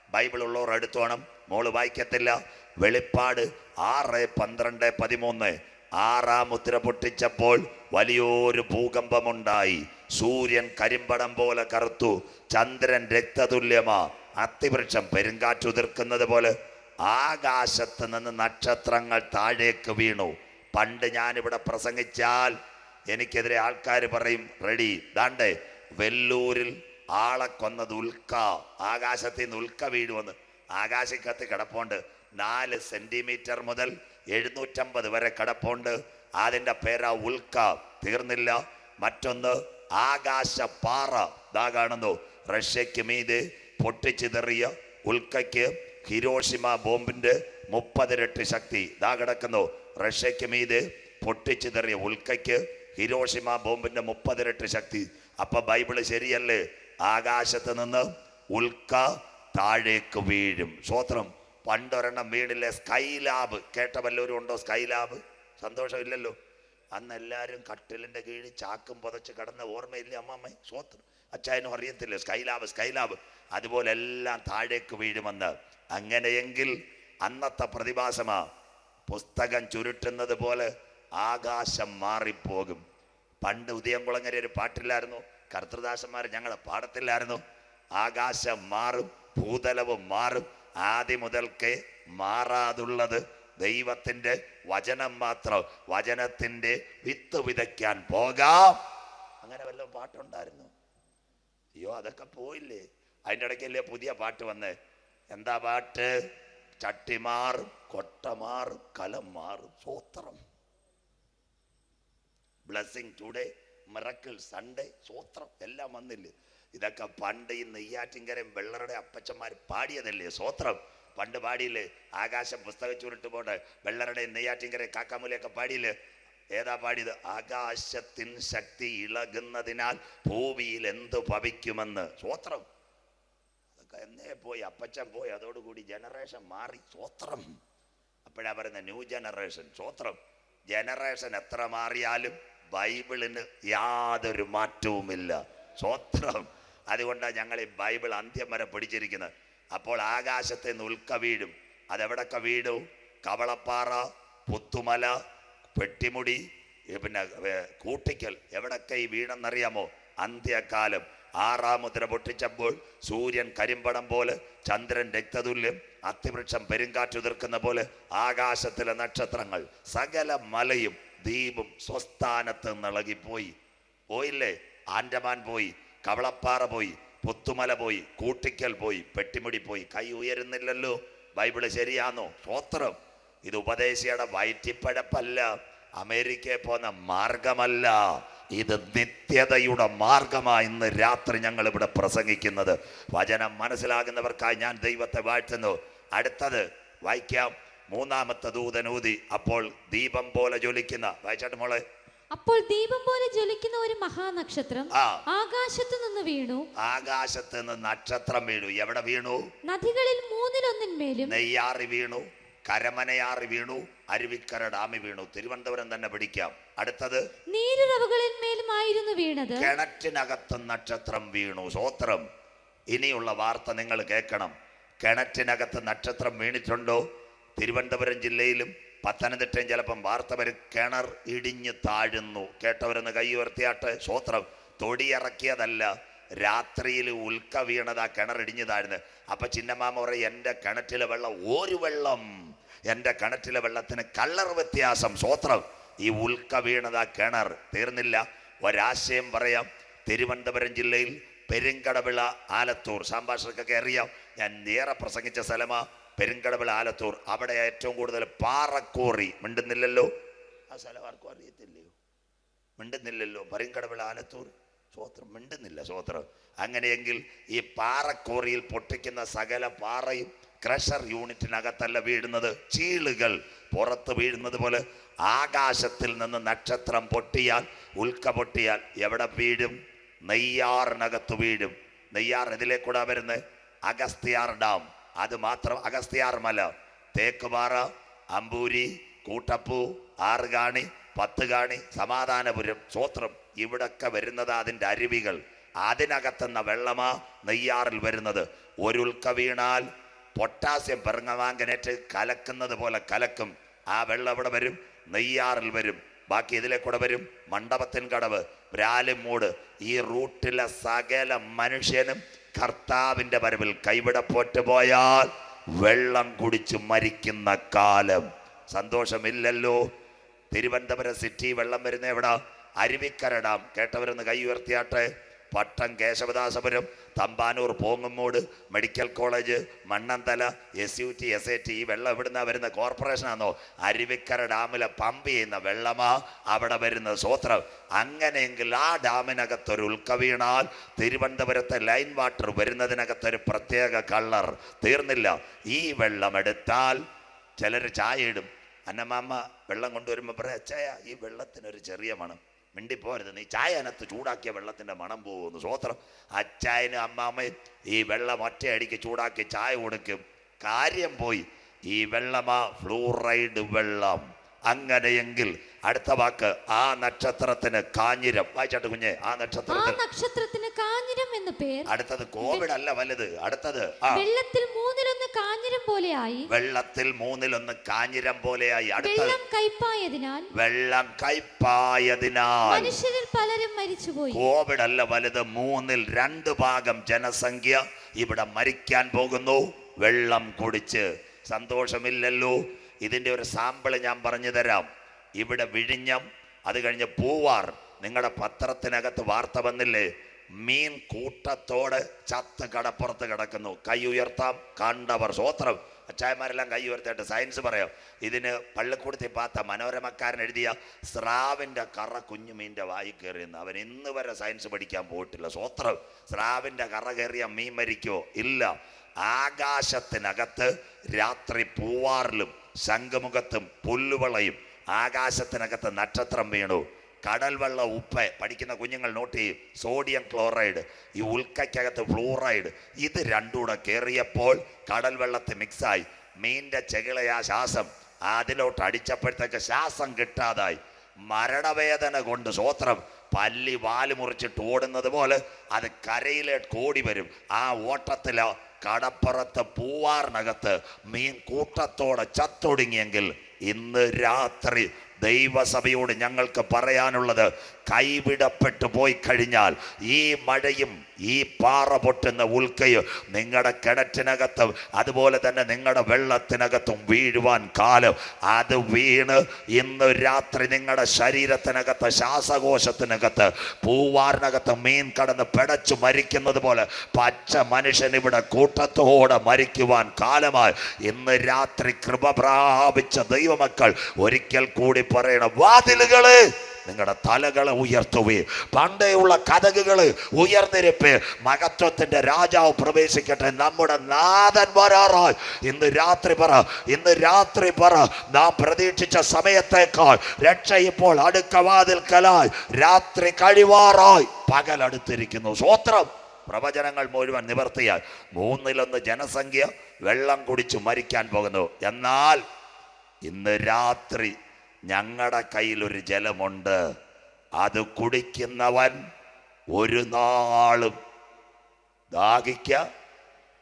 ബൈബിൾ ഉള്ളവർ എടുത്തോണം മോൾ വായിക്കത്തില്ല. വെളിപ്പാട് ആറ് പന്ത്രണ്ട് പതിമൂന്ന്. ആറാം മുദ്ര പൊട്ടിച്ചപ്പോൾ വലിയൊരു ഭൂകമ്പമുണ്ടായി. സൂര്യൻ കരിമ്പടം പോലെ കറുത്തു. ചന്ദ്രൻ രക്തതുല്യമാ. അത്തിവൃക്ഷം പെരുങ്കാറ്റുതിർക്കുന്നത് പോലെ ആകാശത്ത് നിന്ന് നക്ഷത്രങ്ങൾ താഴേക്ക് വീണു. പണ്ട് ഞാനിവിടെ പ്രസംഗിച്ചാൽ എനിക്കെതിരെ ആൾക്കാർ പറയും റെഡി ദാണ്ടേ വെല്ലൂരിൽ ആളെ കൊന്നത് ഉൽക്ക ആകാശത്തിൽ നിന്ന് ഉൽക്ക വീഴുമെന്ന്. ആകാശക്കത്ത് കിടപ്പുണ്ട്. നാല് സെന്റിമീറ്റർ മുതൽ എഴുന്നൂറ്റമ്പത് വരെ കിടപ്പുണ്ട്. അതിന്റെ പേരാ ഉൽക്ക. തീർന്നില്ല. മറ്റൊന്ന് ആകാശ പാറ ഇതാ കാണുന്നു. റഷ്യക്ക് മീതെ പൊട്ടിച്ചിതറിയ ഉൽക്കയ്ക്ക് ഹിരോഷിമ ബോംബിന്റെ മുപ്പതിരട്ടി ശക്തി ദാ കിടക്കുന്നു. റഷ്യക്ക് മീതെ പൊട്ടിച്ചിതറിയ ഉൽക്കയ്ക്ക് ഹിരോഷിമ ബോംബിന്റെ മുപ്പതിരട്ടി ശക്തി. അപ്പൊ ബൈബിൾ ശരിയല്ലേ? ആകാശത്ത് നിന്ന് ഉൽക്ക താഴേക്ക് വീഴും. സ്വോത്രം പണ്ടൊരെണ്ണം വീടില്ലേ സ്കൈലാബ്. കേട്ട വല്ലവരും ഉണ്ടോ സ്കൈലാബ്? സന്തോഷമില്ലല്ലോ. അന്ന് എല്ലാവരും കട്ടിലിന്റെ കീഴിൽ ചാക്കും പുതച്ച് കിടന്ന ഓർമ്മയില്ലേ അമ്മമ്മ സ്വോത്രം. അച്ചായനും അറിയത്തില്ലേ? Skylab Skylab. അതുപോലെ എല്ലാം താഴേക്ക് വീഴുമെന്ന്. അങ്ങനെയെങ്കിൽ അന്നത്തെ പ്രതിഭാസമാ. പുസ്തകം ചുരുട്ടുന്നത് പോലെ ആകാശം മാറിപ്പോകും. പണ്ട് ഉദയംകുളങ്ങര ഒരു പാട്ടില്ലായിരുന്നു. കർത്തൃദാസന്മാർ ഞങ്ങളെ പാടത്തില്ലായിരുന്നു. ആകാശം മാറും ഭൂതലവും മാറും. ആദ്യം മുതൽക്കേ മാറാതുള്ളത് ദൈവത്തിന്റെ വചനം മാത്രം. വചനത്തിന്റെ വിത്ത് വിതയ്ക്കാൻ പോകാം. അങ്ങനെ വല്ല പാട്ടുണ്ടായിരുന്നു. അയ്യോ അതൊക്കെ പോയില്ലേ? അതിന്റെ ഇടയ്ക്കല്ലേ പുതിയ പാട്ട് വന്ന്? എന്താ പാട്ട്? ചട്ടിമാർ കൊട്ടമാർ കലമാർ സ്വോത്രം ബ്ലസ്സിംഗ് ടുഡേ മിറക്കിൾ സൺഡേ സ്വോത്രം എല്ലാം വന്നില്ലേ? ഇതൊക്കെ പണ്ട് ഈ നെയ്യാറ്റിങ്കരയും വെള്ളറുടെ അപ്പച്ചന്മാർ പാടിയതല്ലേ സ്വോത്രം പണ്ട് പാടിയില്ലേ? ആകാശം പുസ്തക ചുരുട്ട് പോട്ടെ വെള്ളറുടെയും നെയ്യാറ്റിങ്കരയും കാക്കാമൂലയൊക്കെ പാടിയില്ലേ? ഏതാ പാടിയത്? ആകാശത്തിൻ ശക്തി ഇളകുന്നതിനാൽ ഭൂമിയിൽ എന്തു ഭവിക്കുമെന്ന്. സ്വോത്രം എന്നേ പോയി അപ്പച്ചൻ പോയി. അതോടുകൂടി ജനറേഷൻ മാറി. സ്വോത്രം. അപ്പോഴാ പറയുന്ന ന്യൂ ജനറേഷൻ സ്വോത്രം. ജനറേഷൻ എത്ര മാറിയാലും ബൈബിളിന് യാതൊരു മാറ്റവുമില്ല. സ്വോത്രം. അതുകൊണ്ടാണ് ഞങ്ങൾ ഈ ബൈബിൾ അന്ത്യം വരെ പിടിച്ചിരിക്കുന്നത് അപ്പോൾ ആകാശത്തെ നുൽക്ക ഉൽക്ക വീഴും. അതെവിടൊക്കെ വീഴും? കവളപ്പാറ പുത്തുമല പെട്ടിമുടി പിന്നെ കൂട്ടിക്കൽ. എവിടൊക്കെ ഈ വീണെന്നറിയാമോ? അന്ത്യകാലം. ആറാം മുദ്ര പൊട്ടിച്ചപ്പോൾ സൂര്യൻ കരിമ്പടം പോലെ ചന്ദ്രൻ രക്തതുല്യം അത്തിവൃക്ഷം പെരുങ്കാറ്റു തീർക്കുന്ന പോലെ ആകാശത്തിലെ നക്ഷത്രങ്ങൾ സകല മലയും ദ്വീപും സ്വസ്ഥാനത്ത് നിളകിപ്പോയി പോയില്ലേ? ആൻഡമാൻ പോയി കവളപ്പാറ പോയി പുത്തുമല പോയി കൂട്ടിക്കൽ പോയി പെട്ടിമുടി പോയി. കൈ ഉയരുന്നില്ലല്ലോ. ബൈബിൾ ശരിയാണോ സ്ത്രോത്രം ഇത് ഉപദേശിയുടെ വയറ്റിപ്പഴപ്പല്ല. അമേരിക്കയിൽ പോന്ന മാർഗമല്ല. ഇത് നിത്യതയുടെ മാർഗമാണ് ഇന്ന് രാത്രി ഞങ്ങൾ ഇവിടെ പ്രസംഗിക്കുന്നത്. വചനം മനസ്സിലാകുന്നവർക്കായി ഞാൻ ദൈവത്തെ വാഴ്ത്തുന്നു. അടുത്തത് വായിക്കാം. മൂന്നാമത്തെ ദൂതനൂതി അപ്പോൾ ദീപം പോലെ ജ്വലിക്കുന്ന വായിച്ചാട്ട് മോളെ? അപ്പോൾ ദീപം പോലെ ജ്വലിക്കുന്ന ഒരു മഹാനക്ഷത്രം ആകാശത്തു നിന്ന് വീണു. ആകാശത്ത് നിന്ന് നക്ഷത്രം വീണു. എവിടെ വീണു? നദികളിൽ മൂന്നിലൊന്നിന്മേലും നെയ്യാറി വീണു. കരമനയാറി വീണു അരുവിക്കര ഡാമി വീണു. തിരുവനന്തപുരം തന്നെ പിടിക്കാം. അടുത്തത് നീരുറവുകളിന്മേലുമായിരുന്നു വീണത്. കിണറ്റിനകത്ത് നക്ഷത്രം വീണു. സ്വോത്രം ഇനിയുള്ള വാർത്ത നിങ്ങൾ കേൾക്കണം. കിണറ്റിനകത്ത് നക്ഷത്രം വീണിട്ടുണ്ടോ? തിരുവനന്തപുരം ജില്ലയിലും പത്തനംതിട്ടയും ചിലപ്പം വാർത്ത വരും കിണർ ഇടിഞ്ഞു താഴുന്നു. കേട്ടവരെന്ന് കൈ ഉയർത്തിയാട്ട്. സ്വോത്രം തൊടിയിറക്കിയതല്ല. രാത്രിയിൽ ഉൽക്ക വീണതാ കിണറിടിഞ്ഞതായിരുന്നു അപ്പൊ ചിന്നമാമ പറയും എന്റെ കിണറ്റിലെ വെള്ളം ഒരു വെള്ളം എന്റെ കിണറ്റിലെ വെള്ളത്തിന് കളർ വ്യത്യാസം സ്വോത്രം. ഈ ഉൽക്ക വീണതാ കിണർ തീർന്നില്ല. ഒരാശയം പറയാം തിരുവനന്തപുരം ജില്ലയിൽ പെരുങ്കടവിള ആലത്തൂർ. സംഭാഷണക്കൊക്കെ അറിയാം ഞാൻ നേരെ പ്രസംഗിച്ച സ്ഥലമാ പെരുങ്കടവിള ആലത്തൂർ. അവിടെ ഏറ്റവും കൂടുതൽ പാറക്കോറി മിണ്ടുന്നില്ലല്ലോ. ആ സ്ഥലം ആർക്കും അറിയത്തില്ലയോ? മിണ്ടുന്നില്ലല്ലോ. പെരുങ്കടവിള ആലത്തൂർ. സ്വോത്രം മിണ്ടുന്നില്ല സ്തോത്രം. അങ്ങനെയെങ്കിൽ ഈ പാറക്കോറിയിൽ പൊട്ടിക്കുന്ന സകല പാറയും ക്രഷർ യൂണിറ്റിനകത്തല്ല വീഴുന്നത്. ചീളുകൾ പുറത്ത് വീഴുന്നത് പോലെ ആകാശത്തിൽ നിന്ന് നക്ഷത്രം പൊട്ടിയാൽ ഉൽക്ക പൊട്ടിയാൽ എവിടെ വീഴും? നെയ്യാറിനകത്ത് വീഴും. നെയ്യാർ ഇതിലേക്കൂടാ വരുന്നത് അഗസ്ത്യാർ ഡാം. അത് മാത്രം അഗസ്തിയാർ മല. തേക്കുപാറ അമ്പൂരി കൂട്ടപ്പൂ ആറുകാണി പത്തുകാണി സമാധാനപുരം സ്വോത്രം ഇവിടൊക്കെ വരുന്നത് അതിന്റെ അരുവികൾ. അതിനകത്തുന്ന വെള്ളമാ നെയ്യാറിൽ വരുന്നത്. ഒരു ഉൽക്ക വീണാൽ പൊട്ടാസ്യം പെറുങ്ങവാങ്കനേറ്റ് കലക്കുന്നത് പോലെ കലക്കും. ആ വെള്ളം ഇവിടെ വരും? നെയ്യാറിൽ വരും. ബാക്കി ഇതിലെ കൂടെ വരും മണ്ഡപത്തിൻ കടവ്. ബ്രാലിമൂട് ഈ റൂട്ടിലെ സകല മനുഷ്യനും കർത്താവിന്റെ വരവിൽ കൈവിടപ്പോറ്റ് പോയാൽ വെള്ളം കുടിച്ച് മരിക്കുന്ന കാലം. സന്തോഷമില്ലല്ലോ. തിരുവനന്തപുരം സിറ്റി വെള്ളം വരുന്ന എവിടാ? അരുവിക്കര ഡാം കേട്ടവരൊന്ന് കൈ ഉയർത്തിയാട്ടെ. Pattom Kesavadasapuram Thampanoor Pongumoodu medical college Mannanthala S U T S A T ഈ വെള്ളം എവിടുന്ന വരുന്ന കോർപ്പറേഷനാണോ അരുവിക്കര ഡാമിലെ പമ്പ് ചെയ്യുന്ന വെള്ളമാ അവിടെ വരുന്ന സ്വോത്രം. അങ്ങനെയെങ്കിൽ ആ ഡാമിനകത്തൊരു ഉൽക്കവീണാൽ തിരുവനന്തപുരത്തെ ലൈൻ വാട്ടർ വരുന്നതിനകത്തൊരു പ്രത്യേക കളർ തീർന്നില്ല. ഈ വെള്ളം എടുത്താൽ ചിലർ ചായ ഇടും. അന്നമാമ്മ വെള്ളം കൊണ്ടുവരുമ്പോൾ പറയാ അച്ചായ ഈ വെള്ളത്തിനൊരു ചെറിയ മണം. മിണ്ടിപ്പോരുത്. നീ ചായ അതിനകത്ത് ചൂടാക്കിയ വെള്ളത്തിന്റെ മണം പോകുന്നു. സ്വോത്രം അച്ചായനും അമ്മാമ്മയും ഈ വെള്ളം ഒറ്റയടിക്ക് ചൂടാക്കി ചായ കൊടുക്കും. കാര്യം പോയി. ഈ വെള്ളമാ ഫ്ലൂറൈഡ് വെള്ളം. അങ്ങനെയെങ്കിൽ അടുത്ത വാക്ക് ആ നക്ഷത്രത്തിന് കാഞ്ഞിരം. വായിച്ചാട്ട് കുഞ്ഞെ ആ നക്ഷത്രത്തിന് നക്ഷത്രത്തിന് കാഞ്ഞിരം എന്ന് പേര് അടുത്തത് കോവിഡ് അല്ല വലുത്. അടുത്തത് വെള്ളത്തിൽ മൂന്നിലൊന്ന് കാഞ്ഞിരം പോലെയായി. വെള്ളത്തിൽ മൂന്നിലൊന്ന് കാഞ്ഞിരം പോലെയായി. വെള്ളം കയ്പായതിനാൽ വെള്ളം കയ്പായതിനാൽ. മനുഷ്യരിൽ പലരും മരിച്ചുപോയി. കോവിഡ് അല്ല വലുത്. മൂന്നിൽ രണ്ട് ഭാഗം ജനസംഖ്യ ഇവിടെ മരിക്കാൻ പോകുന്നു. വെള്ളം കുടിച്ച് സന്തോഷമില്ലല്ലോ. ഇതിന്റെ ഒരു സാമ്പിൾ ഞാൻ പറഞ്ഞു തരാം. ഇവിടെ വിഴിഞ്ഞം അത് കഴിഞ്ഞ് പൂവാർ. നിങ്ങളുടെ പത്രത്തിനകത്ത് വാർത്ത വന്നില്ലേ? മീൻ കൂട്ടത്തോട് ചത്ത് കടപ്പുറത്ത് കിടക്കുന്നു. കൈ ഉയർത്താം കണ്ടവർ സ്വോത്രം. അച്ചായന്മാരെല്ലാം കൈ ഉയർത്തിയിട്ട് സയൻസ് പറയാം. ഇതിന് പള്ളിക്കൂടത്തിൽ പാത്ത മനോരമക്കാരൻ എഴുതിയ സ്രാവിന്റെ കറ കുഞ്ഞു മീന്റെ വായി കയറിയെന്ന്. അവൻ ഇന്ന് വരെ സയൻസ് പഠിക്കാൻ പോയിട്ടില്ല. സ്വോത്രം. സ്രാവിന്റെ കറ കയറിയ മീൻ മരിക്കോ ഇല്ല. ആകാശത്തിനകത്ത് രാത്രി പൂവാറിലും ശംഖുമുഖത്തും പുല്ലുവളയും ആകാശത്തിനകത്ത് നക്ഷത്രം വീണു. കടൽ വെള്ള ഉപ്പ് പഠിക്കുന്ന കുഞ്ഞുങ്ങൾ നോട്ട് ചെയ്യും. സോഡിയം ക്ലോറൈഡ് ഈ ഉൽക്കയ്ക്കകത്ത് ഫ്ലൂറൈഡ് ഇത് രണ്ടുകൂടെ കയറിയപ്പോൾ കടൽ വെള്ളത്തിൽ മിക്സായി മീന്റെ ചെകിളയാ ശ്വാസം. അതിലോട്ട് അടിച്ചപ്പോഴത്തേക്ക് ശ്വാസം കിട്ടാതായി. മരണവേദന കൊണ്ട് സ്വോത്രം പല്ലി വാൽ മുറിച്ചിട്ട് ഓടുന്നത് പോലെ അത് കരയിലേക്ക് ഓടി വരും. ആ ഓട്ടത്തിലോ കടപ്പുറത്ത് പൂവാറിനകത്ത് മീൻ കൂട്ടത്തോടെ ചത്തൊടുങ്ങിയെങ്കിൽ ഇന്ന് രാത്രി ദൈവസഭയോട് ഞങ്ങൾക്ക് പറയാനുള്ളത് കൈവിടപ്പെട്ടു പോയി കഴിഞ്ഞാൽ ഈ മഴയും ഈ പാറ പൊട്ടുന്ന ഉൽക്കയും നിങ്ങളുടെ കിണറ്റിനകത്തും അതുപോലെ തന്നെ നിങ്ങളുടെ വെള്ളത്തിനകത്തും വീഴുവാൻ കാലം. അത് വീണ് ഇന്ന് രാത്രി നിങ്ങളുടെ ശരീരത്തിനകത്ത് ശ്വാസകോശത്തിനകത്ത് പൂവാറിനകത്ത് മീൻ കടന്ന് പിടച്ചു മരിക്കുന്നത് പോലെ പച്ച മനുഷ്യൻ ഇവിടെ കൂട്ടത്തോടെ മരിക്കുവാൻ കാലമായി. ഇന്ന് രാത്രി കൃപ പ്രാപിച്ച ദൈവമക്കൾ ഒരിക്കൽ കൂടി പറയണം വാതിലുകൾ നിങ്ങളുടെ തലകളെ ഉയർത്തുവേ. പണ്ടേയുള്ള കഥകുകൾ ഉയർന്നിരിപ്പ്. മഹത്വത്തിന്റെ രാജാവ് പ്രവേശിക്കട്ടെ. നമ്മുടെ നാഥൻ വരാറായി. ഇന്ന് രാത്രി പറ. ഇന്ന് രാത്രി പറ. നാം പ്രതീക്ഷിച്ച സമയത്തേക്കാൾ രക്ഷ ഇപ്പോൾ അടുക്ക വാതിൽക്കലായി. രാത്രി കഴിവാറായി. പകലടുത്തിരിക്കുന്നു സ്വോത്രം. പ്രവചനങ്ങൾ മുഴുവൻ നിവർത്തിയാൽ മൂന്നിലൊന്ന് ജനസംഖ്യ വെള്ളം കുടിച്ച് മരിക്കാൻ പോകുന്നു. എന്നാൽ ഇന്ന് രാത്രി ഞങ്ങളുടെ കയ്യിൽ ഒരു ജലമുണ്ട്. അത് കുടിക്കുന്നവൻ ഒരു നാളും ദാഹിക്ക.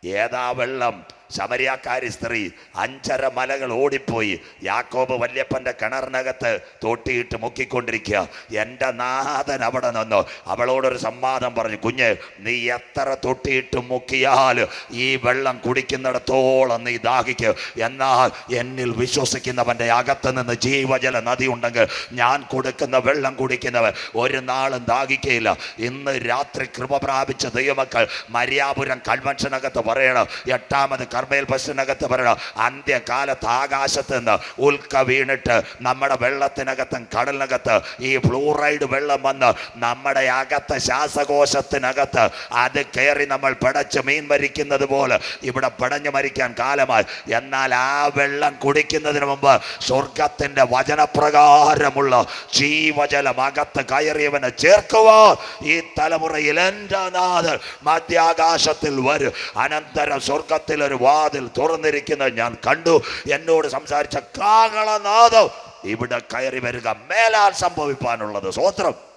ഏതാ വെള്ളം? ശമരിയാക്കാരി സ്ത്രീ അഞ്ചര മലകൾ ഓടിപ്പോയി. യാക്കോബ് വല്യപ്പന്റെ കിണറിനകത്ത് തൊട്ടിയിട്ട് മുക്കിക്കൊണ്ടിരിക്കുക. എന്റെ നാഥൻ അവിടെ നിന്നു. അവളോടൊരു സംവാദം പറഞ്ഞു കുഞ്ഞ് നീ എത്ര തൊട്ടിയിട്ട് മുക്കിയാൽ ഈ വെള്ളം കുടിക്കുന്നിടത്തോളം നീ ദാഹിക്കുക എന്നാൽ എന്നിൽ വിശ്വസിക്കുന്നവന്റെ അകത്ത് നിന്ന് ജീവജല നദി ഉണ്ടെങ്കിൽ ഞാൻ കൊടുക്കുന്ന വെള്ളം കുടിക്കുന്നവൻ ഒരു നാളും ദാഹിക്കയില്ല. ഇന്ന് രാത്രി കൃപ പ്രാപിച്ച ദൈവമക്കൾ മര്യാപുരം കൺവെൻഷനകത്ത് പറയണം എട്ടാമത് കർമ്മേൽ ബസ്സിനകത്ത് പറയണം അന്ത്യകാലത്ത് ആകാശത്ത് നിന്ന് ഉൽക്ക വീണിട്ട് നമ്മുടെ വെള്ളത്തിനകത്തും കടലിനകത്ത് ഈ ഫ്ലൂറൈഡ് വെള്ളം വന്ന് നമ്മുടെ അകത്ത് ശ്വാസകോശത്തിനകത്ത് അത് കയറി നമ്മൾ പടച്ച് മീൻ മരിക്കുന്നത് പോലെ ഇവിടെ പടഞ്ഞു മരിക്കാൻ കാലമായി. എന്നാൽ ആ വെള്ളം കുടിക്കുന്നതിന് മുമ്പ് സ്വർഗത്തിന്റെ വചനപ്രകാരമുള്ള ജീവജലം അകത്ത് കയറിയവനെ ചേർക്കുവാൻ ഈ തലമുറയിൽ എന്റെ നാഥൻ മധ്യാകാശത്തിൽ വരും. അനന്തരം സ്വർഗത്തിൽ ഒരു വാതിൽ തുറന്നിരിക്കുന്നത് ഞാൻ കണ്ടു. എന്നോട് സംസാരിച്ച കാകളനാഥം ഇവിടെ കയറി വരിക. മേലാൽ സംഭവിപ്പാനുള്ളത്. സ്വോത്രം